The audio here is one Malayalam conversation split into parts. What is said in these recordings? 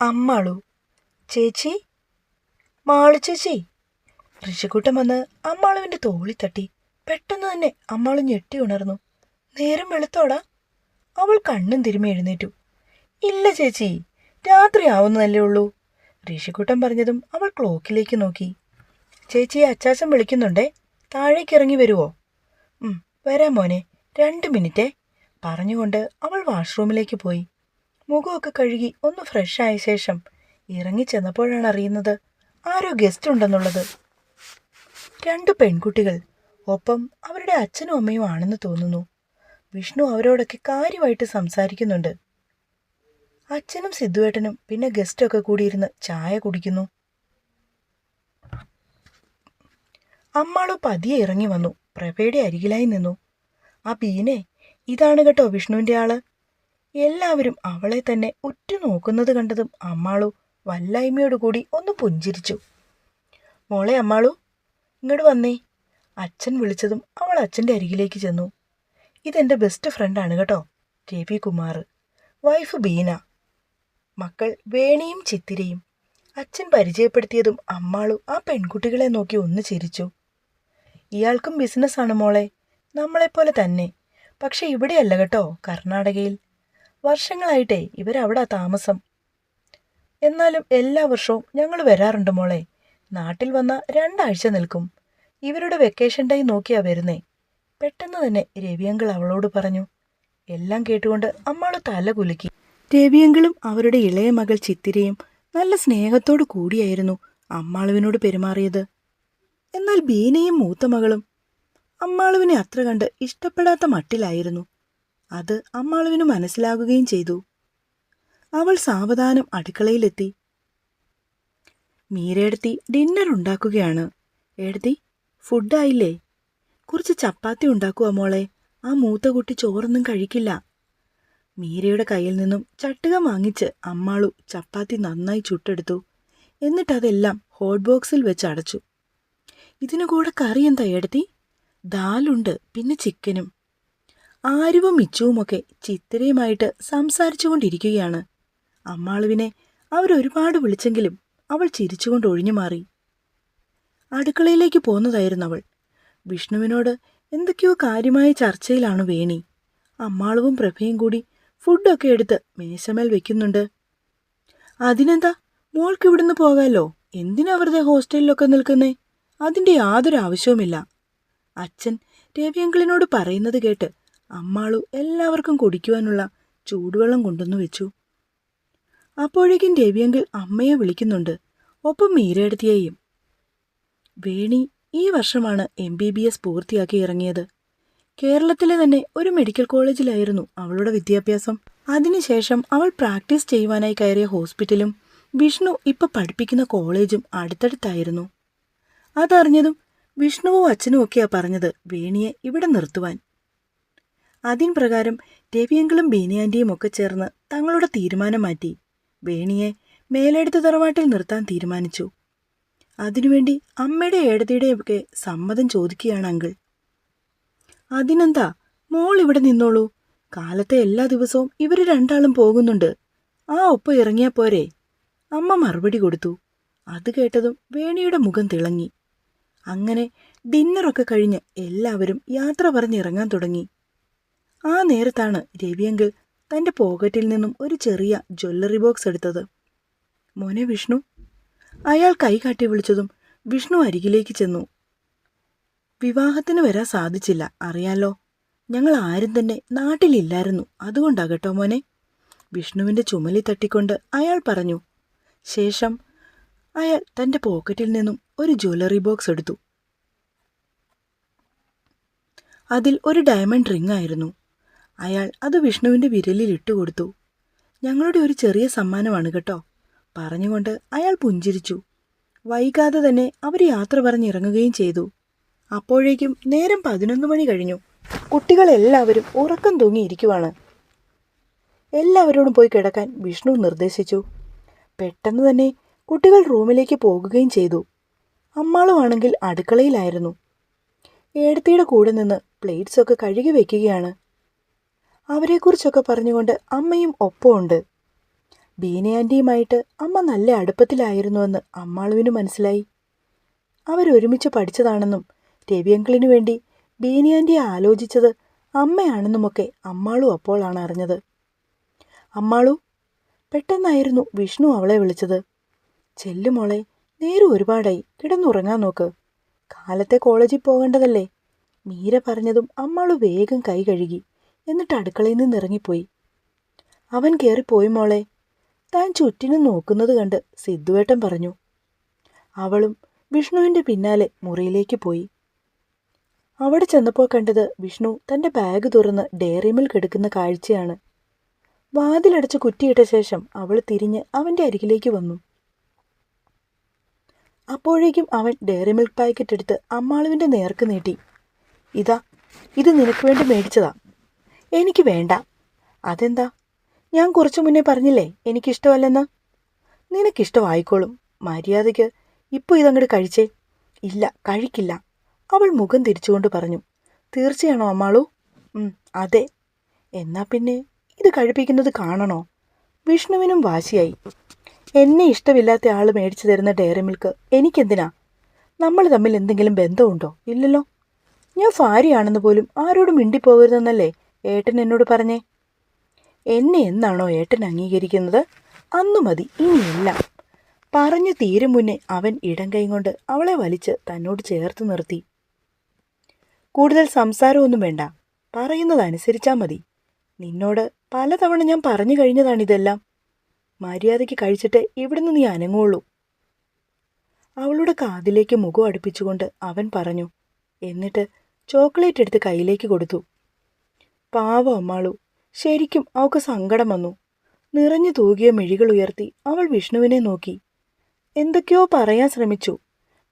അമ്മാളു. ചേച്ചി? മാളു ചേച്ചി. ഋഷിക്കുട്ടൻ വന്ന് അമ്മാളുവിന്റെ തോളി തട്ടി. പെട്ടെന്ന് തന്നെ അമ്മാളു ഞെട്ടി ഉണർന്നു. നേരം വെളുത്തോടാ. അവൾ കണ്ണും തിരുമ്മി എഴുന്നേറ്റു. ഇല്ല ചേച്ചി രാത്രി ആവുന്നതല്ലേ ഉള്ളൂ. ഋഷിക്കുട്ടൻ പറഞ്ഞതും അവൾ ക്ലോക്കിലേക്ക് നോക്കി. ചേച്ചി അച്ചാച്ചൻ വിളിക്കുന്നുണ്ടേ. താഴേക്ക് ഇറങ്ങി വരുവോ? ഉം, വരാം മോനെ. രണ്ട് മിനിറ്റേ. പറഞ്ഞുകൊണ്ട് അവൾ വാഷ്റൂമിലേക്ക് പോയി. മുഖമൊക്കെ കഴുകി ഒന്ന് ഫ്രഷായ ശേഷം ഇറങ്ങി ചെന്നപ്പോഴാണ് അറിയുന്നത് ആരോ ഗസ്റ്റ് ഉണ്ടെന്നുള്ളത്. രണ്ട് പെൺകുട്ടികൾ ഒപ്പം അവരുടെ അച്ഛനും അമ്മയും ആണെന്ന് തോന്നുന്നു. വിഷ്ണു അവരോടൊക്കെ കാര്യമായിട്ട് സംസാരിക്കുന്നുണ്ട്. അച്ഛനും സിദ്ധുവേട്ടനും പിന്നെ ഗസ്റ്റൊക്കെ കൂടിയിരുന്ന് ചായ കുടിക്കുന്നു. അമ്മാളു പതിയെ ഇറങ്ങി വന്നു പ്രഭയുടെ അരികിലായി നിന്നു. ആ ബീനെ ഇതാണ് കേട്ടോ വിഷ്ണുവിന്റെ ആൾ. എല്ലാവരും അവളെ തന്നെ ഉറ്റുനോക്കുന്നത് കണ്ടതും അമ്മാളു വല്ലായ്മയോടുകൂടി ഒന്ന് പുഞ്ചിരിച്ചു. മോളെ അമ്മാളു ഇങ്ങോട്ട് വന്നേ. അച്ഛൻ വിളിച്ചതും അവൾ അച്ഛന്റെ അരികിലേക്ക് ചെന്നു. ഇതെന്റെ ബെസ്റ്റ് ഫ്രണ്ടാണ് കേട്ടോ രവി കുമാർ. വൈഫ് ബീന. മക്കൾ വേണിയും ചിത്തിരയും അച്ഛൻ പരിചയപ്പെടുത്തിയതും അമ്മാളു ആ പെൺകുട്ടികളെ നോക്കി ഒന്ന് ചിരിച്ചു. ഇയാൾക്കും ബിസിനസ്സാണ് മോളെ നമ്മളെപ്പോലെ തന്നെ. പക്ഷെ ഇവിടെയല്ല കേട്ടോ കർണാടകയിൽ. വർഷങ്ങളായിട്ടേ ഇവരവിടാ താമസം. എന്നാലും എല്ലാ വർഷവും ഞങ്ങൾ വരാറുണ്ട് മോളെ. നാട്ടിൽ വന്ന രണ്ടാഴ്ച നിൽക്കും. ഇവരുടെ വെക്കേഷൻ ടൈം നോക്കിയാ വരുന്നേ. പെട്ടെന്ന് തന്നെ രവിയങ്കിൾ അവളോട് പറഞ്ഞു. എല്ലാം കേട്ടുകൊണ്ട് അമ്മാൾ തല കുലുക്കി. രവിയങ്കിളും അവരുടെ ഇളയ മകൾ ചിത്തിരയും നല്ല സ്നേഹത്തോടു കൂടിയായിരുന്നു അമ്മാളുവിനോട് പെരുമാറിയത്. എന്നാൽ ബീനയും മൂത്ത മകളും അമ്മാളുവിനെ അത്ര കണ്ട് ഇഷ്ടപ്പെടാത്ത മട്ടിലായിരുന്നു. അത് അമ്മാളുവിന് മനസ്സിലാകുകയും ചെയ്തു. അവൾ സാവധാനം അടുക്കളയിലെത്തി. മീരയെടുത്തി ഡിന്നർ ഉണ്ടാക്കുകയാണ്. എഴുതി ഫുഡായില്ലേ കുറച്ച് ചപ്പാത്തി ഉണ്ടാക്കുക മോളെ? ആ മൂത്ത കുട്ടി ചോറൊന്നും കഴിക്കില്ല. മീരയുടെ കയ്യിൽ നിന്നും ചട്ടുക വാങ്ങിച്ച് അമ്മാളു ചപ്പാത്തി നന്നായി ചുട്ടെടുത്തു. എന്നിട്ടതെല്ലാം ഹോട്ട് ബോക്സിൽ വെച്ച് അടച്ചു. ഇതിനു കൂടെ കറി എന്താ എടുത്തി ദാലുണ്ട് പിന്നെ ചിക്കനും ആരുവും മിച്ചുവുമൊക്കെ ചിത്തിരയുമായിട്ട് സംസാരിച്ചുകൊണ്ടിരിക്കുകയാണ്. അമ്മാളുവിനെ അവരൊരുപാട് വിളിച്ചെങ്കിലും അവൾ ചിരിച്ചുകൊണ്ട് ഒഴിഞ്ഞു മാറി അടുക്കളയിലേക്ക് പോന്നതായിരുന്നു അവൾ. വിഷ്ണുവിനോട് എന്തൊക്കെയോ കാര്യമായ ചർച്ചയിലാണ് വേണി. അമ്മാളുവും പ്രഭയും കൂടി ഫുഡൊക്കെ എടുത്ത് മേശമേൽ വെക്കുന്നുണ്ട്. അതിനെന്താ? മോൾക്ക് ഇവിടുന്ന് പോകാമല്ലോ എന്തിനാ വെറുതെ ഹോസ്റ്റലിലൊക്കെ നിൽക്കുന്നേ? അതിന്റെ യാതൊരു ആവശ്യവുമില്ല. അച്ഛൻ രവിയങ്കിളിനോട് പറയുന്നത് കേട്ട് അമ്മാളു എല്ലാവർക്കും കുടിക്കുവാനുള്ള ചൂടുവെള്ളം കൊണ്ടുവന്നു വെച്ചു. അപ്പോഴേക്കും രവിയെങ്കിൽ അമ്മയെ വിളിക്കുന്നുണ്ട്. ഒപ്പം മീരയെടുത്തിയെയും വേണി ഈ വർഷമാണ് എം ബി ബി എസ് പൂർത്തിയാക്കി ഇറങ്ങിയത്. കേരളത്തിലെ തന്നെ ഒരു മെഡിക്കൽ കോളേജിലായിരുന്നു അവളുടെ വിദ്യാഭ്യാസം. അതിനുശേഷം അവൾ പ്രാക്ടീസ് ചെയ്യുവാനായി കയറിയ ഹോസ്പിറ്റലും വിഷ്ണു ഇപ്പൊ പഠിപ്പിക്കുന്ന കോളേജും അടുത്തടുത്തായിരുന്നു. അതറിഞ്ഞതും വിഷ്ണുവും അച്ഛനും ഒക്കെയാ പറഞ്ഞത് വേണിയെ ഇവിടെ നിർത്തുവാൻ. അതിൻ പ്രകാരം രവിയങ്കളും ബീനിയാന്റിയും ഒക്കെ ചേർന്ന് തങ്ങളുടെ തീരുമാനം മാറ്റി. ബേണിയെ മേലെടുത്ത് തറവാട്ടിൽ നിർത്താൻ തീരുമാനിച്ചു. അതിനുവേണ്ടി അമ്മയുടെ ഏടതിയുടെയൊക്കെ സമ്മതം ചോദിക്കുകയാണ് അങ്കിൾ. അതിനെന്താ? മോൾ ഇവിടെ നിന്നോളൂ. കാലത്തെ എല്ലാ ദിവസവും ഇവർ രണ്ടാളും പോകുന്നുണ്ട്. ആ ഒപ്പം ഇറങ്ങിയാ പോരെ. അമ്മ മറുപടി കൊടുത്തു. അത് കേട്ടതും വേണിയുടെ മുഖം തിളങ്ങി. അങ്ങനെ ഡിന്നറൊക്കെ കഴിഞ്ഞ് എല്ലാവരും യാത്ര പറഞ്ഞിറങ്ങാൻ തുടങ്ങി. ആ നേരത്താണ് രവിയെങ്കിൽ തന്റെ പോക്കറ്റിൽ നിന്നും ഒരു ചെറിയ ജ്വല്ലറി ബോക്സ് എടുത്തത്. മോനെ വിഷ്ണു അയാൾ കൈ കാട്ടി വിളിച്ചതും വിഷ്ണു അരികിലേക്ക് ചെന്നു. വിവാഹത്തിന് വരാൻ സാധിച്ചില്ല അറിയാലോ. ഞങ്ങൾ ആരും തന്നെ നാട്ടിലില്ലായിരുന്നു. അതുകൊണ്ടാകട്ടോ മോനെ വിഷ്ണുവിന്റെ ചുമലി തട്ടിക്കൊണ്ട് അയാൾ പറഞ്ഞു. ശേഷം അയാൾ തന്റെ പോക്കറ്റിൽ നിന്നും ഒരു ജ്വല്ലറി ബോക്സ് എടുത്തു. അതിൽ ഒരു ഡയമണ്ട് റിംഗ് ആയിരുന്നു. അയാൾ അത് വിഷ്ണുവിന്റെ വിരലിൽ ഇട്ടുകൊടുത്തു ഞങ്ങളുടെ ഒരു ചെറിയ സമ്മാനമാണ് കേട്ടോ. പറഞ്ഞുകൊണ്ട് അയാൾ പുഞ്ചിരിച്ചു. വൈകാതെ തന്നെ അവർ യാത്ര പറഞ്ഞിറങ്ങുകയും ചെയ്തു. അപ്പോഴേക്കും നേരം പതിനൊന്ന് മണി കഴിഞ്ഞു. കുട്ടികളെല്ലാവരും ഉറക്കം തൂങ്ങിയിരിക്കുവാണ്. എല്ലാവരോടും പോയി കിടക്കാൻ വിഷ്ണു നിർദ്ദേശിച്ചു. പെട്ടെന്ന് തന്നെ കുട്ടികൾ റൂമിലേക്ക് പോകുകയും ചെയ്തു. അമ്മാളുമാണെങ്കിൽ അടുക്കളയിലായിരുന്നു. ഏടത്തിയുടെ കൂടെ നിന്ന് പ്ലേറ്റ്സൊക്കെ കഴുകി വെക്കുകയാണ്. അവരെക്കുറിച്ചൊക്കെ പറഞ്ഞുകൊണ്ട് അമ്മയും ഒപ്പമുണ്ട്. ബീനയാന്റിയുമായിട്ട് അമ്മ നല്ല അടുപ്പത്തിലായിരുന്നുവെന്ന് അമ്മാളുവിന് മനസ്സിലായി. അവരൊരുമിച്ച് പഠിച്ചതാണെന്നും രവിയങ്കിളിനു വേണ്ടി ബീനയാന്റിയെ ആലോചിച്ചത് അമ്മയാണെന്നുമൊക്കെ അമ്മാളു അപ്പോഴാണ് അറിഞ്ഞത്. അമ്മാളു പെട്ടെന്നായിരുന്നു വിഷ്ണു അവളെ വിളിച്ചത്. ചെല്ലുമോളെ നേരം ഒരുപാടായി. കിടന്നുറങ്ങാൻ നോക്ക്. കാലത്തെ കോളേജിൽ പോകേണ്ടതല്ലേ? മീര പറഞ്ഞതും അമ്മാളു വേഗം കൈ കഴുകി. എന്നിട്ട് അടുക്കളയിൽ നിന്ന് ഇറങ്ങിപ്പോയി. അവൻ കയറിപ്പോയി മോളെ. താൻ ചുറ്റിനും നോക്കുന്നത് കണ്ട് സിദ്ധുവേട്ടൻ പറഞ്ഞു. അവളും വിഷ്ണുവിന്റെ പിന്നാലെ മുറിയിലേക്ക് പോയി. അവിടെ ചെന്നപ്പോൾ കണ്ടത് വിഷ്ണു തന്റെ ബാഗ് തുറന്ന് ഡയറി മിൽക്ക് എടുക്കുന്ന കാഴ്ചയാണ്. വാതിലടച്ച് കുറ്റിയിട്ട ശേഷം അവൾ തിരിഞ്ഞ് അവന്റെ അരികിലേക്ക് വന്നു. അപ്പോഴേക്കും അവൻ ഡയറി മിൽക്ക് പാക്കറ്റ് എടുത്ത് അമ്മാളുവിന്റെ നേർക്ക് നീട്ടി. ഇതാ ഇത് നിനക്ക് വേണ്ടി മേടിച്ചതാ. എനിക്ക് വേണ്ട. അതെന്താ? ഞാൻ കുറച്ചു മുന്നേ പറഞ്ഞില്ലേ എനിക്കിഷ്ടമല്ലെന്ന്? നിനക്കിഷ്ടമായിക്കോളും. മര്യാദയ്ക്ക് ഇപ്പോൾ ഇതങ്ങോട്ട് കഴിച്ചേ. ഇല്ല കഴിക്കില്ല. അവൾ മുഖം തിരിച്ചുകൊണ്ട് പറഞ്ഞു. തീർച്ചയാണോ അമ്മാളു? അതെ. എന്നാ പിന്നെ ഇത് കഴിപ്പിക്കുന്നത് കാണണോ? വിഷ്ണുവിനും വാശിയായി. എന്നെ ഇഷ്ടമില്ലാത്ത ആൾ മേടിച്ചു തരുന്ന ഡയറി മിൽക്ക് എനിക്കെന്തിനാ? നമ്മൾ തമ്മിൽ എന്തെങ്കിലും ബന്ധമുണ്ടോ? ഇല്ലല്ലോ. ഞാൻ ഭാര്യയാണെന്ന് പോലും ആരോടും മിണ്ടിപ്പോകരുതെന്നല്ലേ? ഏട്ടൻ എന്നോട് പറഞ്ഞേ എന്നെ എന്നാണോ ഏട്ടൻ അംഗീകരിക്കുന്നത്? അന്നു മതി ഇനിയില്ല. പറഞ്ഞു തീരും മുന്നേ അവൻ ഇടം കൈ കൊണ്ട് അവളെ വലിച്ച് തന്നോട് ചേർത്ത് നിർത്തി. കൂടുതൽ സംസാരമൊന്നും വേണ്ട പറയുന്നത് അനുസരിച്ചാൽ മതി. നിന്നോട് പലതവണ ഞാൻ പറഞ്ഞു കഴിഞ്ഞതാണിതെല്ലാം. മര്യാദയ്ക്ക് കഴിച്ചിട്ട് ഇവിടുന്ന് നീ അനങ്ങുള്ളൂ. അവളുടെ കാതിലേക്ക് മുഖം അടുപ്പിച്ചുകൊണ്ട് അവൻ പറഞ്ഞു എന്നിട്ട് ചോക്ലേറ്റ് എടുത്ത് കയ്യിലേക്ക് കൊടുത്തു. പാവം അമ്മാളു. ശരിക്കും അവൾക്ക് സങ്കടം വന്നു. നിറഞ്ഞു തൂകിയ മിഴികൾ ഉയർത്തി അവൾ വിഷ്ണുവിനെ നോക്കി. എന്തൊക്കെയോ പറയാൻ ശ്രമിച്ചു.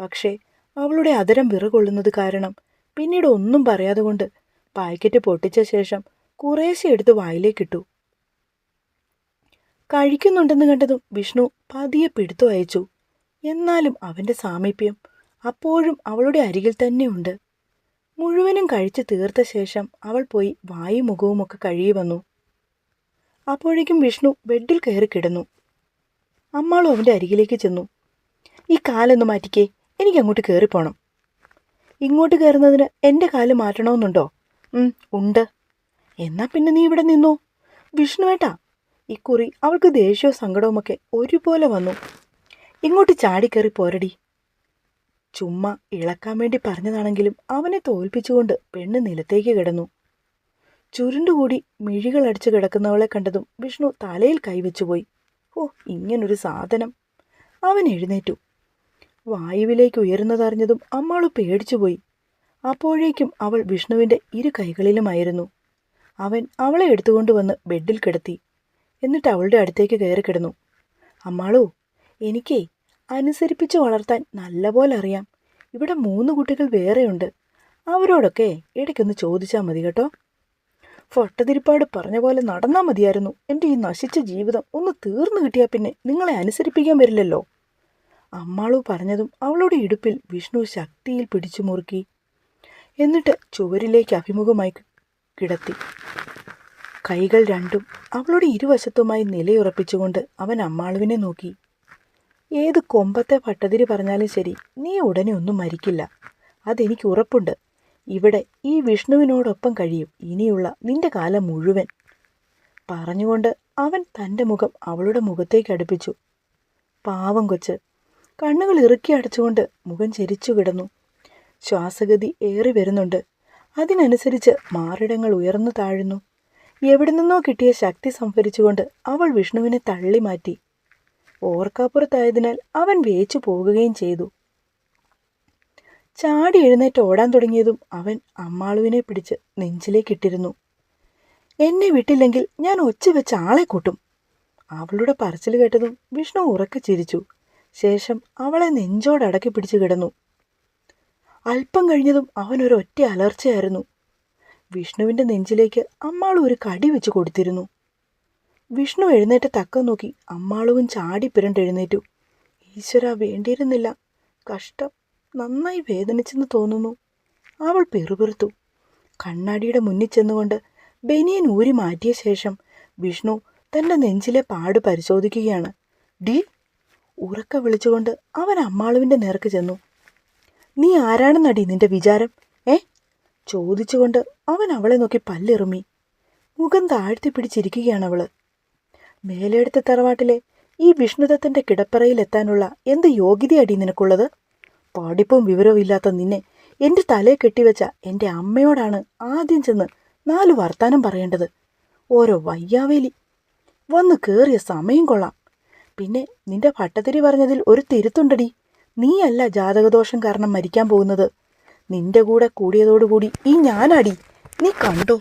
പക്ഷേ അവളുടെ അതരം വിറകൊള്ളുന്നത് കാരണം പിന്നീട് ഒന്നും പറയാതെ കൊണ്ട് പാക്കറ്റ് പൊട്ടിച്ച ശേഷം കുറേശ്ശെ എടുത്ത് വായിലേക്കിട്ടു കഴിക്കുന്നുണ്ടെന്ന് കണ്ടതും വിഷ്ണു പതിയെ പിടുത്തു അയച്ചു. എന്നാലും അവന്റെ സാമീപ്യം അപ്പോഴും അവളുടെ അരികിൽ തന്നെയുണ്ട് മുഴുവനും കഴിച്ചു തീർത്ത ശേഷം അവൾ പോയി വായും മുഖവുമൊക്കെ കഴുകി വന്നു. അപ്പോഴേക്കും വിഷ്ണു ബെഡിൽ കയറി കിടന്നു. അമ്മാളും അവന്റെ അരികിലേക്ക് ചെന്നു. ഈ കാലൊന്ന് മാറ്റിക്കേ എനിക്ക് അങ്ങോട്ട് കയറിപ്പോണം ഇങ്ങോട്ട് കയറുന്നതിന് എന്റെ കാൽ മാറ്റണമെന്നുണ്ടോ? ഉണ്ട്. എന്നാ പിന്നെ നീ ഇവിടെ നിന്നോ? വിഷ്ണുവേട്ടാ. ഇക്കുറി അവൾക്ക് ദേഷ്യവും സങ്കടവുമൊക്കെ ഒരുപോലെ വന്നു. ഇങ്ങോട്ട് ചാടിക്കയറി പോരടി. ചുമ്മാ ഇളക്കാൻ വേണ്ടി പറഞ്ഞതാണെങ്കിലും അവനെ തോൽപ്പിച്ചുകൊണ്ട് പെണ്ണ് നിലത്തേക്ക് കിടന്നു. ചുരുണ്ടുകൂടി മിഴികൾ മിഴികളടിച്ചു കിടക്കുന്നവളെ കണ്ടതും വിഷ്ണു തലയിൽ കൈവച്ചുപോയി. ഓ ഇങ്ങനൊരു സാധനം. അവൻ എഴുന്നേറ്റു. വായുവിലേക്ക് ഉയരുന്നതറിഞ്ഞതും അമ്മാൾ പേടിച്ചുപോയി. അപ്പോഴേക്കും അവൾ വിഷ്ണുവിന്റെ ഇരു കൈകളിലുമായിരുന്നു. അവൻ അവളെ എടുത്തുകൊണ്ടുവന്ന് ബെഡിൽ കിടത്തി. എന്നിട്ട് അവളുടെ അടുത്തേക്ക് കയറി കിടന്നു. അമ്മാളോ എനിക്കേ അനുസരിപ്പിച്ച് വളർത്താൻ നല്ലപോലെ അറിയാം. ഇവിടെ മൂന്ന് കുട്ടികൾ വേറെയുണ്ട്. അവരോടൊക്കെ ഇടയ്ക്കൊന്ന് ചോദിച്ചാൽ മതി കേട്ടോ. ഫട്ടതിരിപ്പാട് പറഞ്ഞ പോലെ നടന്നാൽ മതിയായിരുന്നു. എന്റെ ഈ നശിച്ച ജീവിതം ഒന്ന് തീർന്നു കിട്ടിയാൽ പിന്നെ നിങ്ങളെ അനുസരിപ്പിക്കാൻ വരില്ലല്ലോ. അമ്മാളു പറഞ്ഞതും അവളുടെ ഇടുപ്പിൽ വിഷ്ണു ശക്തിയിൽ പിടിച്ചു മുറുക്കി. എന്നിട്ട് ചുവരിലേക്ക് അഭിമുഖമായി കിടത്തി. കൈകൾ രണ്ടും അവളുടെ ഇരുവശത്തുമായി നിലയുറപ്പിച്ചുകൊണ്ട് അവൻ അമ്മാളുവിനെ നോക്കി. ഏത് കൊമ്പത്തെ പട്ടതിരി പറഞ്ഞാലും ശരി നീ ഉടനെ ഒന്നും മരിക്കില്ല. അതെനിക്ക് ഉറപ്പുണ്ട്. ഇവിടെ ഈ വിഷ്ണുവിനോടൊപ്പം കഴിയും. ഇനിയുള്ള നിന്റെ കാലം മുഴുവൻ. പറഞ്ഞുകൊണ്ട് അവൻ തന്റെ മുഖം അവളുടെ മുഖത്തേക്ക് അടുപ്പിച്ചു. പാവം കൊച്ച്. കണ്ണുകൾ ഇറുക്കി അടച്ചുകൊണ്ട് മുഖം ചരിച്ചു കിടന്നു. ശ്വാസഗതി ഏറി വരുന്നുണ്ട്. അതിനനുസരിച്ച് മാറിടങ്ങൾ ഉയർന്നു താഴുന്നു. എവിടെ നിന്നോ കിട്ടിയ ശക്തി സംഭരിച്ചുകൊണ്ട് അവൾ വിഷ്ണുവിനെ തള്ളി മാറ്റി ഓർക്കാപ്പുറത്തായതിനാൽ അവൻ വേച്ചു പോകുകയും ചെയ്തു. ചാടി എഴുന്നേറ്റ് ഓടാൻ തുടങ്ങിയതും അവൻ അമ്മാളുവിനെ പിടിച്ച് നെഞ്ചിലേക്കിട്ടിരുന്നു. എന്നെ വിട്ടില്ലെങ്കിൽ ഞാൻ ഒച്ച വെച്ച് ആളെ കൂട്ടും അവളുടെ പറച്ചിൽ കേട്ടതും വിഷ്ണു ഉറക്കെ ചിരിച്ചു. ശേഷം അവളെ നെഞ്ചോടടക്കി പിടിച്ചു കിടന്നു. അല്പം കഴിഞ്ഞതും അവനൊരൊറ്റ അലർച്ചയായിരുന്നു. വിഷ്ണുവിന്റെ നെഞ്ചിലേക്ക് അമ്മാൾ ഒരു കടി വെച്ച് കൊടുത്തിരുന്നു. വിഷ്ണു എഴുന്നേറ്റ് തക്കം നോക്കി അമ്മാളുവും ചാടി പിരണ്ടെഴുന്നേറ്റു ഈശ്വര വേണ്ടിയിരുന്നില്ല. കഷ്ടം നന്നായി വേദനിച്ചെന്ന് തോന്നുന്നു. അവൾ പിറുപിറുത്തു. കണ്ണാടിയുടെ മുന്നിൽ ചെന്നുകൊണ്ട് ബനിയൻ ഊരി മാറ്റിയ ശേഷം വിഷ്ണു തന്റെ നെഞ്ചിലെ പാട് പരിശോധിക്കുകയാണ്. ഡി ഉറക്ക വിളിച്ചുകൊണ്ട് അവൻ അമ്മാളുവിന്റെ നേർക്ക് ചെന്നു. നീ ആരാണെന്നടി നിന്റെ വിചാരം? ഏ? ചോദിച്ചുകൊണ്ട് അവൻ അവളെ നോക്കി പല്ലെറുമി. മുഖം താഴ്ത്തി പിടിച്ചിരിക്കുകയാണ് അവൾ. മേലെടുത്ത തറവാട്ടിലെ ഈ വിഷ്ണുദത്തന്റെ കിടപ്പറയിലെത്താനുള്ള എന്ത് യോഗ്യതയടി നിനക്കുള്ളത്? പഠിപ്പും വിവരവും ഇല്ലാത്ത നിന്നെ എന്റെ തലയെ കെട്ടിവെച്ച എന്റെ അമ്മയോടാണ് ആദ്യം ചെന്ന് നാല് വർത്താനം പറയേണ്ടത്. ഓരോ വയ്യാവേലി. വന്നു കേറിയ സമയം കൊള്ളാം. പിന്നെ നിന്റെ ഭട്ടതിരി പറഞ്ഞതിൽ ഒരു തിരുത്തുണ്ടടി. നീയല്ല ജാതകദോഷം കാരണം മരിക്കാൻ പോകുന്നത്. നിന്റെ കൂടെ കൂടിയതോടുകൂടി ഈ ഞാനടി. നീ കണ്ടോ?